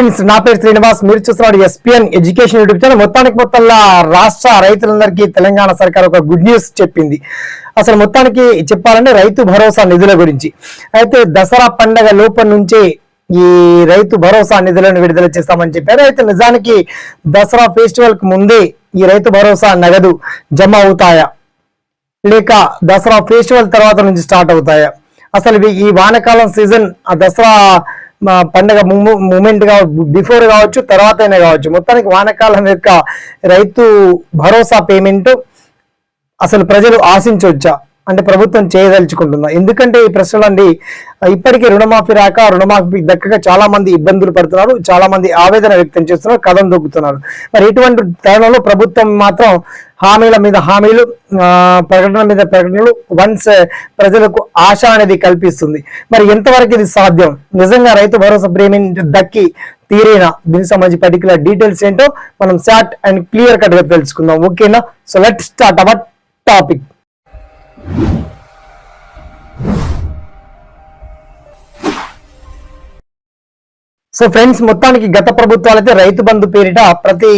Friends నా పేరు శ్రీనివాస్ మీరు చూస్తున్నారు ఎస్పీఎన్ ఎడ్యుకేషన్ యూట్యూబ్ ఛానల్ మొత్తానికి మొత్తంలో రాష్ట్ర రైతులందరికీ తెలంగాణ సర్కార్ ఒక గుడ్ న్యూస్ చెప్పింది. అసలు మొత్తానికి చెప్పాలంటే రైతు భరోసా నిధుల గురించి. అయితే దసరా పండగ లోపల నుంచే ఈ రైతు భరోసా నిధులను విడుదల చేస్తామని చెప్పారు. అయితే నిజానికి దసరా ఫెస్టివల్కు ముందే ఈ రైతు భరోసా నగదు జమ అవుతాయా? లేక దసరా ఫెస్టివల్ తర్వాత నుంచి స్టార్ట్ అవుతాయా? అసలు ఈ వానకాలం సీజన్ ఆ దసరా పండగ మూమెంట్ కావచ్చు బిఫోర్ కావచ్చు తర్వాత అయినా కావచ్చు మొత్తానికి వానకాలం యొక్క రైతు భరోసా పేమెంట్ అసలు ప్రజలు ఆశించవచ్చా? అంటే ప్రభుత్వం చేయదలుచుకుంటుందా? ఎందుకంటే ఈ ప్రశ్నలు అండి ఇప్పటికే రుణమాఫీ రాక రుణమాఫీ దక్కక చాలా మంది ఇబ్బందులు పడుతున్నారు చాలా మంది ఆవేదన వ్యక్తం చేస్తున్నారు కథం దొక్కుతున్నారు. మరి ఇటువంటి తరుణంలో ప్రభుత్వం మాత్రం హామీల మీద హామీలు ప్రకటన మీద ప్రకటనలు వన్స్ ప్రజలకు ఆశ అనేది కల్పిస్తుంది. మరి ఎంతవరకు ఇది సాధ్యం? నిజంగా రైతు భరోసా ప్రేమిని దక్కి తీరేనా దీనికి సంబంధించి పర్టికులర్ డీటెయిల్స్ ఏంటో మనం షార్ట్ అండ్ క్లియర్ కట్గా తెలుసుకుందాం. ఓకేనా? So let start our topic so friends మొత్తానికి గత ప్రభుత్వాలు అయితే రైతు బంధు పేరిట ప్రతి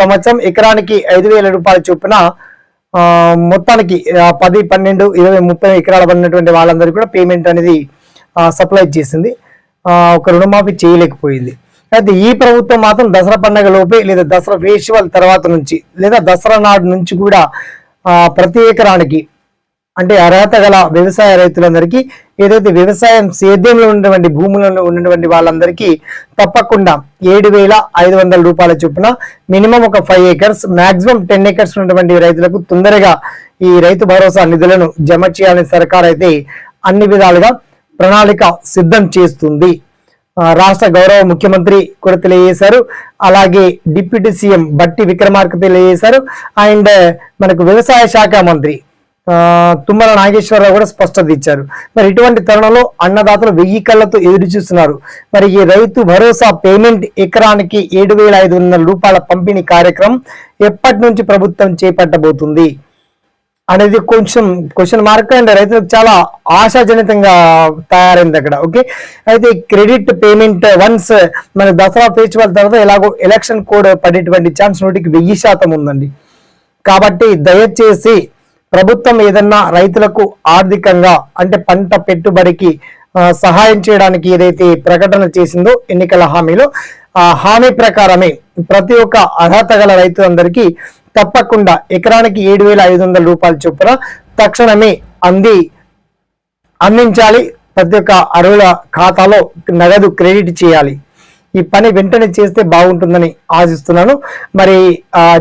సంవత్సరం ఎకరానికి ఐదు వేల రూపాయల చొప్పున మొత్తానికి పది పన్నెండు ఇరవై ముప్పై ఎకరాల పడినటువంటి వాళ్ళందరికీ కూడా పేమెంట్ అనేది సప్లై చేసింది. ఒక రుణమాఫీ చేయలేకపోయింది. అయితే ఈ ప్రభుత్వం మాత్రం దసరా పండగ లోపే లేదా దసరా ఫెస్టివల్ తర్వాత నుంచి లేదా దసరా నాడు నుంచి కూడా ప్రతి ఎకరానికి అంటే అర్హత గల వ్యవసాయ రైతులందరికీ ఏదైతే వ్యవసాయం సేద్యంలో ఉన్నటువంటి భూములలో ఉన్నటువంటి వాళ్ళందరికీ తప్పకుండా ఏడు వేల ఐదు వందల రూపాయల చొప్పున మినిమం ఒక five acres maximum ten acres ఉన్నటువంటి రైతులకు తొందరగా ఈ రైతు భరోసా నిధులను జమ చేయాలని సర్కార్ అయితే అన్ని విధాలుగా ప్రణాళిక సిద్ధం చేస్తుంది. రాష్ట్ర గౌరవ ముఖ్యమంత్రి కూడా తెలియజేశారు. అలాగే డిప్యూటీ సీఎం బట్టి విక్రమార్క తెలియజేశారు. అండ్ మనకు వ్యవసాయ శాఖ మంత్రి తుమ్మల నాగేశ్వరరావు కూడా స్పష్టత ఇచ్చారు. మరి ఇటువంటి తరుణంలో అన్నదాతలు వెయ్యి కళ్ళతో ఎదురు చూస్తున్నారు. మరి ఈ రైతు భరోసా పేమెంట్ ఎకరానికి ఏడు వేల ఐదు వందల రూపాయల పంపిణీ కార్యక్రమం ఎప్పటి నుంచి ప్రభుత్వం చేపట్టబోతుంది అనేది కొంచెం క్వశ్చన్ మార్క్ అండ్ రైతులకు చాలా ఆశాజనితంగా తయారైంది అక్కడ. ఓకే? అయితే క్రెడిట్ పేమెంట్ వన్స్ మన దసరా ఫెస్టివల్ తర్వాత ఎలాగో ఎలక్షన్ కోడ్ పడేటువంటి ఛాన్స్ నోటికి వెయ్యి శాతం ఉందండి. కాబట్టి దయచేసి ప్రభుత్వం ఏదన్నా రైతులకు ఆర్థికంగా అంటే పంట పెట్టుబడికి సహాయం చేయడానికి ఏదైతే ప్రకటన చేసిందో ఎన్నికల హామీలో ఆ హామీ ప్రకారమే ప్రతి ఒక్క అర్హత గల రైతులందరికీ తప్పకుండా ఎకరానికి ఏడు వేల ఐదు వందల రూపాయలు చొప్పున తక్షణమే అంది అందించాలి. ప్రతి ఒక్క అరువుల ఖాతాలో నగదు క్రెడిట్ చేయాలి. ఈ పని వెంటనే చేస్తే బాగుంటుందని ఆశిస్తున్నాను. మరి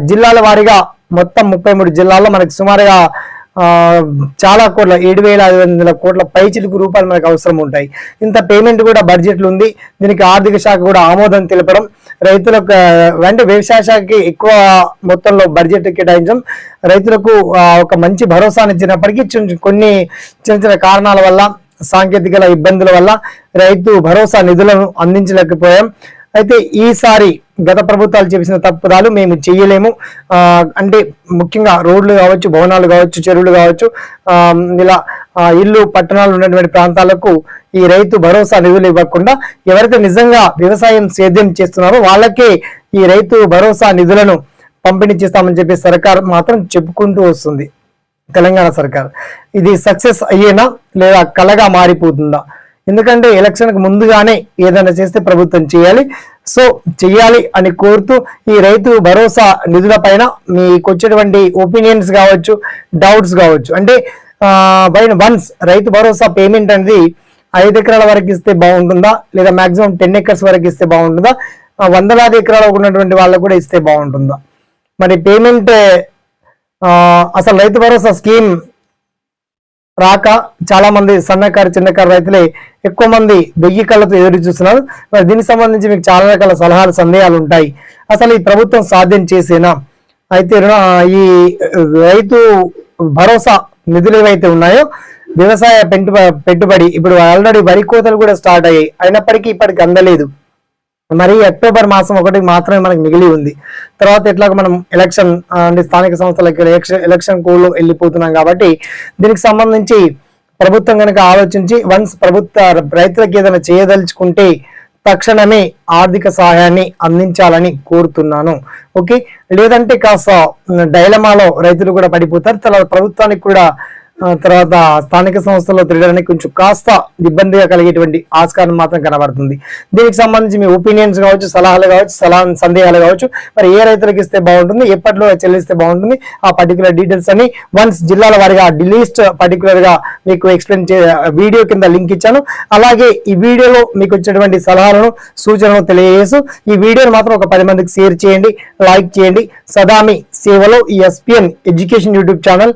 జిల్లాల వారీగా మొత్తం ముప్పై మూడు జిల్లాల్లో మనకు సుమారుగా చాలా కోట్ల ఏడు వేల ఐదు వందల కోట్ల పైచిలుకు రూపాయలు మనకు అవసరం ఉంటాయి. ఇంత పేమెంట్ కూడా బడ్జెట్లు ఉంది. దీనికి ఆర్థిక శాఖ కూడా ఆమోదం తెలపడం రైతులకు అంటే వ్యవసాయ శాఖకి ఎక్కువ మొత్తంలో బడ్జెట్ కేటాయించడం రైతులకు ఒక మంచి భరోసాని ఇచ్చినప్పటికీ కొన్ని చిన్న చిన్న కారణాల వల్ల సాంకేతిక ఇబ్బందుల వల్ల రైతు భరోసా నిధులను అందించలేకపోయాం. అయితే ఈసారి గత ప్రభుత్వాలు చేసిన తప్పుదాలు మేము చేయలేము. అంటే ముఖ్యంగా రోడ్లు కావచ్చు భవనాలు కావచ్చు చెరువులు కావచ్చు ఇలా ఇల్లు పట్టణాలు ఉన్నటువంటి ప్రాంతాలకు ఈ రైతు భరోసా నిధులు ఇవ్వకుండా ఎవరైతే నిజంగా వ్యవసాయం సేద్యం చేస్తున్నారో వాళ్ళకే ఈ రైతు భరోసా నిధులను పంపిణీ చేస్తామని చెప్పి సర్కార్ మాత్రం చెప్పుకుంటూ వస్తుంది. తెలంగాణ సర్కార్. ఇది సక్సెస్ అయ్యేనా లేదా కలగా మారిపోతుందా? ఎందుకంటే ఎలక్షన్కి ముందుగానే ఏదైనా చేస్తే ప్రభుత్వం చేయాలి. సో చేయాలి అని కోరుతూ ఈ రైతు భరోసా నిధుల పైన మీకు వచ్చేటువంటి ఒపీనియన్స్ కావచ్చు డౌట్స్ కావచ్చు. అంటే పైన వన్స్ రైతు భరోసా పేమెంట్ అనేది ఐదు ఎకరాల వరకు ఇస్తే బాగుంటుందా? లేదా మాక్సిమం టెన్ ఎకర్స్ వరకు ఇస్తే బాగుంటుందా? వందలాది ఎకరాలు ఉన్నటువంటి వాళ్ళకు కూడా ఇస్తే బాగుంటుందా? మరి పేమెంట్ అసలు రైతు భరోసా స్కీమ్ రాక చాలా మంది సన్నకారు చిన్నకారు రైతులే ఎక్కువ మంది వెయ్యి కళ్ళతో ఎదురు చూస్తున్నారు. మరి దీనికి సంబంధించి మీకు చాలా రకాల సలహాలు సందేహాలు ఉంటాయి. అసలు ఈ ప్రభుత్వం సాధ్యం చేసేనా? అయితే ఈ రైతు భరోసా నిధులు ఏవైతే ఉన్నాయో వ్యవసాయ పెట్టుబడి ఇప్పుడు ఆల్రెడీ వరి కోతలు కూడా స్టార్ట్ అయ్యాయి. అయినప్పటికీ ఇప్పటికి అందలేదు. మరి అక్టోబర్ మాసం ఒకటి మాత్రమే మనకు మిగిలి ఉంది. తర్వాత ఇట్లా మనం ఎలక్షన్ అంటే స్థానిక సంస్థలకి ఎలక్షన్ ఎలక్షన్ కోడ్లో వెళ్ళిపోతున్నాం కాబట్టి దీనికి సంబంధించి ప్రభుత్వం కనుక ఆలోచించి వన్స్ ప్రభుత్వ రైతులకు ఏదైనా చేయదలుచుకుంటే తక్షణమే ఆర్థిక సహాయాన్ని అందించాలని కోరుతున్నాను. ఓకే? లేదంటే కాస్త డైలమాలో రైతులు కూడా పడిపోతారు. తర్వాత ప్రభుత్వానికి కూడా తర్వాత స్థానిక సంస్థల్లో తిరగడానికి కొంచెం కాస్త ఇబ్బందిగా కలిగేటువంటి ఆస్కారం మాత్రం కనబడుతుంది. దీనికి సంబంధించి మీ ఒపీనియన్స్ కావచ్చు సలహాలు కావచ్చు సలహా సందేహాలు కావచ్చు మరి ఏ రైతులకు ఇస్తే బాగుంటుంది ఎప్పట్లో చెల్లిస్తే బాగుంటుంది ఆ పర్టికులర్ డీటెయిల్స్ అని వన్స్ జిల్లాల వారిగా లిస్ట్ పర్టికులర్గా మీకు ఎక్స్ప్లెయిన్ చే వీడియో కింద లింక్ ఇచ్చాను. అలాగే ఈ వీడియోలో మీకు వచ్చేటువంటి సలహాలను సూచనలు తెలియజేస్తూ ఈ వీడియోని మాత్రం ఒక పది మందికి షేర్ చేయండి లైక్ చేయండి. సదామి సేవలో ఈ SPN education YouTube channel